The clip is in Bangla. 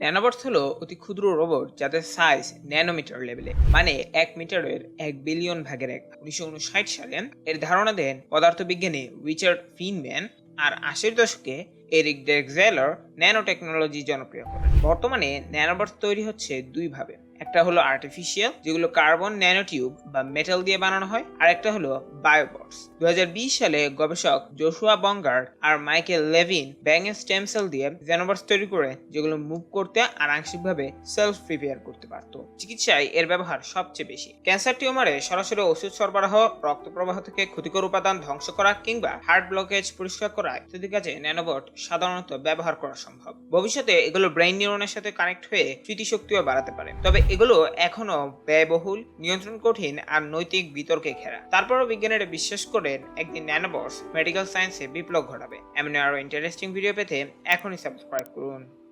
ন্যানোবটস হলো অতি ক্ষুদ্র রোবট যাদের সাইজ ন্যানোমিটার লেভেলে মানে এক মিটারের এক বিলিয়ন ভাগের এক উনিশশো সালে এর ধারণা দেন পদার্থবিজ্ঞানী রিচার্ড ফিনম্যান, আর আশির দশকে এরিক ডেক্সেলার ন্যানো টেকনোলজি জনপ্রিয় করেন। বর্তমানে ন্যানোবটস তৈরি হচ্ছে দুই ভাবে। একটা হলো আর্টিফিশিয়াল, যেগুলো কার্বন ন্যানোটিউব বা মেটাল দিয়ে বানানো হয়, আর একটা হলো বায়োবটস। দুই হাজার বিশ সালে গবেষক জোশুয়া বঙ্গার আর মাইকেল লেভিন ব্যাঙের স্টেম সেল দিয়ে জ্যানোবটস তৈরি করে, যেগুলো মুভ করতে আর আংশিকভাবে সেলফ প্রিপেয়ার করতে পারত। চিকিৎসায় এর ব্যবহার সবচেয়ে বেশি। ক্যান্সার টিউমারে সরাসরি ওষুধ সরবরাহ রক্ত প্রবাহ থেকে ক্ষতিকর উপাদান ধ্বংস করা কিংবা হার্ট ব্লকেজ পরিষ্কার করা ইত্যাদি কাজে ন্যানোবট সাধারণত ব্যবহার করা সম্ভব। ভবিষ্যতে এগুলো ব্রেইন নিউরনের সাথে কানেক্ট হয়ে স্মৃতিশক্তিও বাড়াতে পারে। তবে এগুলো এখনও ব্যয়বহুল, নিয়ন্ত্রণ কঠিন আর নৈতিক বিতর্কে ঘেরা। তারপরও বিজ্ঞানীরা বিশ্বাস করেন, একদিন ন্যানোবস মেডিকেল সায়েন্সে বিপ্লব ঘটাবে। এমন আরও ইন্টারেস্টিং ভিডিও পেতে এখনই সাবস্ক্রাইব করুন।